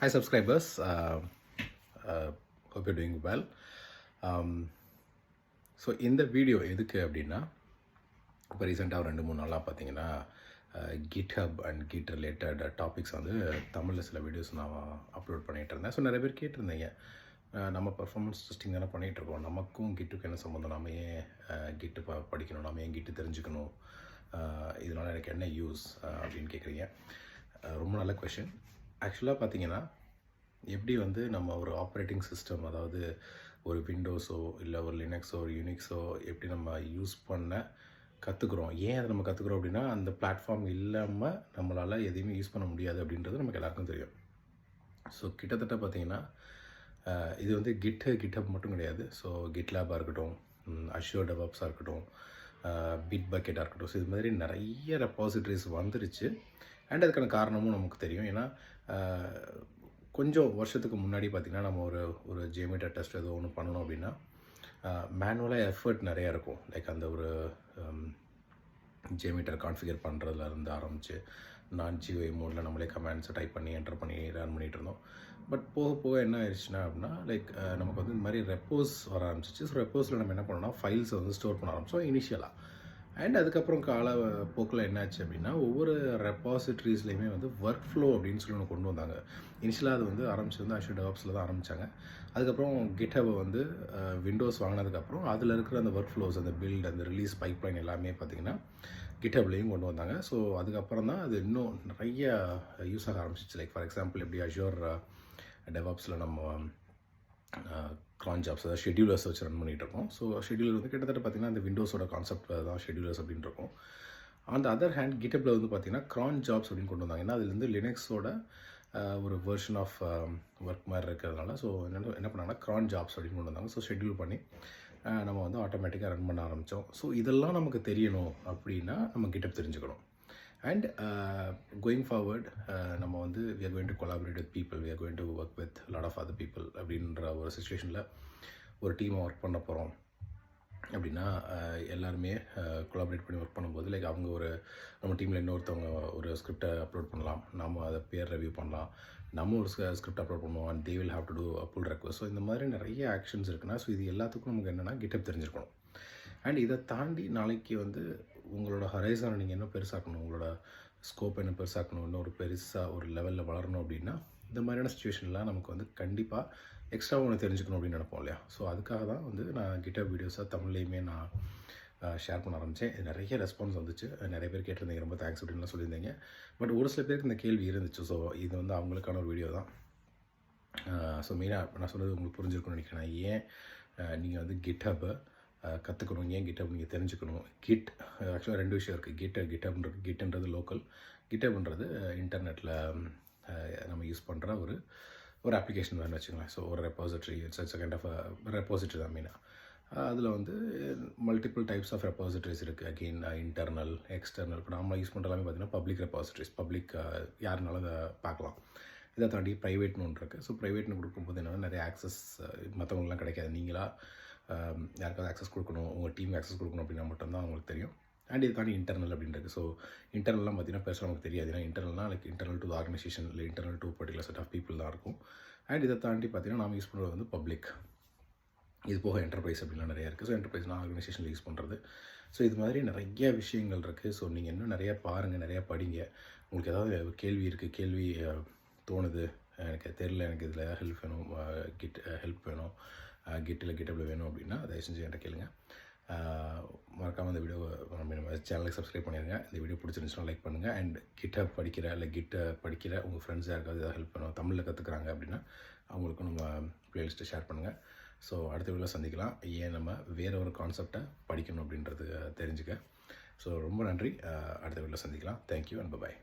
Hi, subscribers. Uh, uh, hope you're doing well. Um, so இந்த video எதுக்கு அப்படின்னா இப்போ ரீசெண்டாக ஒரு ரெண்டு மூணு நாளாக பார்த்தீங்கன்னா GitHub and git related topics வந்து தமிழில் சில வீடியோஸ் நான் அப்லோட் பண்ணிகிட்டு இருந்தேன். ஸோ நிறைய பேர் கேட்டிருந்தீங்க. Uh, நம்ம பர்ஃபார்மன்ஸ் டெஸ்டிங் தானே பண்ணிகிட்டு இருக்கோம். நமக்கும் கிட்டுக்கு என்ன சம்மந்தம் நம்ம ஏன் uh, கிட்டு ப படிக்கணும்? நம்ம ஏன் கிட்டு தெரிஞ்சுக்கணும்? இதனால் இதனால எனக்கு என்ன யூஸ் அப்படின்னு கேட்குறீங்க ரொம்ப நல்ல கொஷின் ஆக்சுவலாக பார்த்தீங்கன்னா எப்படி வந்து நம்ம ஒரு ஆப்ரேட்டிங் சிஸ்டம் அதாவது ஒரு விண்டோஸோ இல்லை ஒரு லினக்ஸோ ஒரு யூனிக்ஸோ எப்படி நம்ம யூஸ் பண்ண கற்றுக்குறோம் ஏன் அதை நம்ம கற்றுக்குறோம் அப்படின்னா அந்த பிளாட்ஃபார்ம் இல்லாமல் நம்மளால் எதையுமே யூஸ் பண்ண முடியாது அப்படின்றது நமக்கு எல்லாருக்கும் தெரியும். ஸோ கிட்டத்தட்ட பார்த்தீங்கன்னா இது வந்து கிட் கிட்டப் மட்டும் கிடையாது. ஸோ கிட்லேபாக இருக்கட்டும் அஷ்யூர் டெவப்ஸாக இருக்கட்டும் பிட் பக்கெட்டாக இருக்கட்டும். ஸோ இது மாதிரி நிறைய ரெப்பாசிட்டரிஸ் வந்துருச்சு. அண்ட் அதுக்கான காரணமும் நமக்கு தெரியும். ஏன்னா கொஞ்சம் வருஷத்துக்கு முன்னாடி பார்த்திங்கன்னா நம்ம ஒரு ஒரு ஜியோமீட்டர் டெஸ்ட் ஏதோ ஒன்று பண்ணணும் அப்படின்னா மேனுவலாக எஃபர்ட் நிறையா இருக்கும். லைக் அந்த ஒரு ஜியோமீட்டர் கான்ஃபிகர் பண்ணுறதுல இருந்து ஆரம்பித்து நான் ஜிஓஐ மோடில் நம்மளே கமெண்ட்ஸை டைப் பண்ணி என்டர் பண்ணி ரன் பண்ணிகிட்டு இருந்தோம். பட் போக போக என்ன ஆயிடுச்சுன்னா அப்படின்னா லைக் நமக்கு வந்து இந்த மாதிரி ரெப்போஸ் வர ஆரம்பிச்சிச்சு. ஸோ ரெப்போஸில் நம்ம என்ன பண்ணோம்னா ஃபைல்ஸை வந்து ஸ்டோர் பண்ண ஆரம்பிச்சோம் இனிஷியலாக அண்ட் அதுக்கப்புறம் கால போக்கில் என்னாச்சு அப்படின்னா ஒவ்வொரு ரெப்பாசிட்ரிஸ்லையுமே வந்து ஒர்க் ஃப்ளோ அப்படின்னு சொல்லி ஒன்று கொண்டு வந்தாங்க. இனிஷியலாக அது வந்து ஆரம்பிச்சு வந்து அஷூர் டெவப்ஸில் தான் ஆரம்பித்தாங்க அதுக்கப்புறம் கிட்டவை வந்து விண்டோஸ் வாங்கினதுக்கப்புறம் அதில் இருக்கிற அந்த ஒர்க் ஃப்ளோஸ் அந்த பில்ட் அந்த ரிலீஸ் பைப்லைன் எல்லாமே பார்த்திங்கன்னா கிட்டப்லேயும் கொண்டு வந்தாங்க. ஸோ அதுக்கப்புறம் தான் அது இன்னும் நிறைய யூஸ் ஆக ஆரம்பிச்சிச்சு. லைக் ஃபார் எக்ஸாம்பிள் எப்படி அஷோர் டெவாப்ஸில் நம்ம க்ரான் ஜாப்ஸ் அதாவது ஷெட்யூலர்ஸ் வச்சு ரன் பண்ணிகிட்ருக்கோம் ஸோ ஷெட்யூலர் வந்து கிட்டத்தட்ட பார்த்திங்கன்னா அந்த விண்டோஸோட கான்செப்ட் தான் ஷெட்யூலர்ஸ் அப்படின்னு இருக்கும் அந்த அதர் ஹேண்ட் கிட்டப்பில் வந்து பார்த்திங்கன்னா க்ரான் ஜாப்ஸ் அப்படின்னு கொண்டு வந்தாங்க. ஏன்னா அதுலேருந்து லினக்ஸோட ஒரு வெர்ஷன் ஆஃப் ஒர்க் மாதிரி இருக்கிறதுனால ஸோ என்ன என்ன பண்ணாங்கன்னா க்ரான் ஜாப்ஸ் அப்படின்னு கொண்டு வந்தாங்க. ஸோ ஷெட்யூல் பண்ணி நம்ம வந்து ஆட்டோமேட்டிக்காக ரன் பண்ண ஆரம்பித்தோம் ஸோ இதெல்லாம் நமக்கு தெரியணும் அப்படின்னா நம்ம கிட்டப் தெரிஞ்சுக்கணும். அண்ட் கோயிங் ஃபார்வர்ட் நம்ம வந்து we are going to collaborate with people we are going to work with lot of other people அப்படின்ற ஒரு சுச்சுவேஷனில் ஒரு டீமை ஒர்க் பண்ண போகிறோம் அப்படின்னா uh, எல்லாருமே uh, கொலாபரேட் பண்ணி ஒர்க் பண்ணும்போது லைக் அவங்க ஒரு நம்ம டீமில் இன்னொருத்தவங்க ஒரு ஸ்கிரிப்டை அப்லோட் பண்ணலாம். நம்ம அதை பேர் ரிவ்யூ பண்ணலாம். நம்ம ஒரு ஸ்கிரிப்ட் அப்லோட் பண்ணுவோம். And they will have to do pull request so இந்த மாதிரி நிறைய ஆக்ஷன்ஸ் இருக்குன்னா ஸோ இது எல்லாத்துக்கும் நமக்கு என்னென்னா கிட்டப் தெரிஞ்சிருக்கணும். அண்ட் இதை தாண்டி நாளைக்கு வந்து உங்களோட ஹரைசானை நீங்கள் இன்னும் பெருசாக்கணும் உங்களோட ஸ்கோப் என்ன பெருசாக்கணும் இன்னும் ஒரு பெருசாக ஒரு லெவலில் வளரணும் அப்படின்னா இந்த மாதிரியான சுச்சுவேஷன்லாம் நமக்கு வந்து கண்டிப்பாக எக்ஸ்ட்ரா ஒன்று தெரிஞ்சுக்கணும் அப்படின்னு நினைப்போம் இல்லையா? ஸோ அதுக்காக தான் வந்து நான் கிட்டப் வீடியோஸாக தமிழ்லேயுமே நான் ஷேர் பண்ண ஆரம்பித்தேன் நிறைய ரெஸ்பான்ஸ் வந்துச்சு. நிறைய பேர் கேட்டிருந்தீங்க ரொம்ப தேங்க்ஸ் அப்படின்லாம் சொல்லியிருந்தீங்க. பட் ஒரு சில பேருக்கு இந்த கேள்வி இருந்துச்சு. ஸோ இது வந்து அவங்களுக்கான ஒரு வீடியோ தான். ஸோ மெயினாக நான் சொன்னது உங்களுக்கு புரிஞ்சிருக்கும்னு நினைக்கிறேன். ஏன் நீங்கள் வந்து கிட்டப்பை கற்றுக்கணும் ஏன் கிட்டப் நீங்கள் தெரிஞ்சுக்கணும்? கிட் ஆக்சுவலாக ரெண்டு விஷயம் இருக்குது கிட்ட கிட்டப்ன்றது கிட்டுன்றது லோக்கல் கிட்டப்ன்றது இன்டர்நெட்டில் நம்ம யூஸ் பண்ணுற ஒரு ஒரு அப்ளிகேஷன் வேணும்னு வச்சுங்களேன் ஸோ ஒரு repository it's it's kind of repository தான் மெயினாக அதில் வந்து மல்டிபிள் டைப்ஸ் ஆஃப் ரெப்பாசிட்ரிஸ் இருக்குது அகெயின் இன்டர்னல் எக்ஸ்டர்னல் இப்போ நம்ம யூஸ் பண்ணுற எல்லாமே பார்த்தீங்கன்னா பப்ளிக் ரெப்பாசிட்ரிஸ் பப்ளிக் யாருனாலும் அதை பார்க்கலாம். இதை தாண்டி ப்ரைவேட்னு ஒன்று இருக்குது ஸோ ப்ரைவேட்னு கொடுக்கும்போது என்னென்னா நிறைய ஆக்சஸ் மற்றவங்களாம் கிடைக்காது. நீங்களாக யாருக்காவது ஆக்சஸ் கொடுக்கணும் உங்கள் டீம் ஆக்சஸ் கொடுக்கணும் அப்படின்னா மட்டும்தான் அவங்களுக்கு தெரியும். அண்ட் இது தாண்டி இன்டர்னல் அப்படின்றது ஸோ இன்டர்னல்லாம் பார்த்தீங்கன்னா பெருசாக நமக்கு தெரியாது. ஏன்னா இன்டர்னல்னா லைக் இன்டர்னல் டு ஆர்கனைசேஷன் இல்லை internal to particular set of people தான் இருக்கும். அண்ட் இதை தாண்டி பார்த்தீங்கன்னா நாம் யூஸ் பண்ணுறது வந்து பப்ளிக் இது போக என்டர்பிரைஸ் அப்படிலாம் நிறையா இருக்குது ஸோ என்டர்பிரைஸ்னால் ஆர்கனைசேஷனில் யூஸ் பண்ணுறது ஸோ இது மாதிரி நிறைய விஷயங்கள் இருக்குது ஸோ நீங்கள் இன்னும் நிறையா பாருங்கள் நிறையா படிங்க. உங்களுக்கு ஏதாவது கேள்வி இருக்குது கேள்வி தோணுது எனக்கு தெரில எனக்கு இதில் ஹெல்ப் வேணும் கிட் ஹெல்ப் வேணும். கிட்டில் கிட்டப்பில் வேணும் அப்படின்னா தயவு செஞ்சு என்கிட்ட கேளுங்க. மறக்காமல் இந்த வீடியோ நம்ம சேனலுக்கு சப்ஸ்கிரைப் பண்ணிடுங்க இந்த வீடியோ பிடிச்சிருந்துச்சுன்னா லைக் பண்ணுங்கள் அண்ட் கிட்ட படிக்கிற இல்லை கிட்ட படிக்கிற உங்கள் ஃப்ரெண்ட்ஸ் யாருக்காவது ஏதாவது ஹெல்ப் பண்ணுவோம் தமிழில் கற்றுக்குறாங்க அப்படின்னா அவங்களுக்கும் நம்ம ப்ளேலிஸ்ட்டை ஷேர் பண்ணுங்கள் ஸோ அடுத்த வீடியோ சந்திக்கலாம். ஏன் நம்ம வேறு ஒரு கான்செப்டை படிக்கணும் அப்படின்றது தெரிஞ்சுக்க. ஸோ ரொம்ப நன்றி. அடுத்த வீடியோ சந்திக்கலாம். Thank you and bye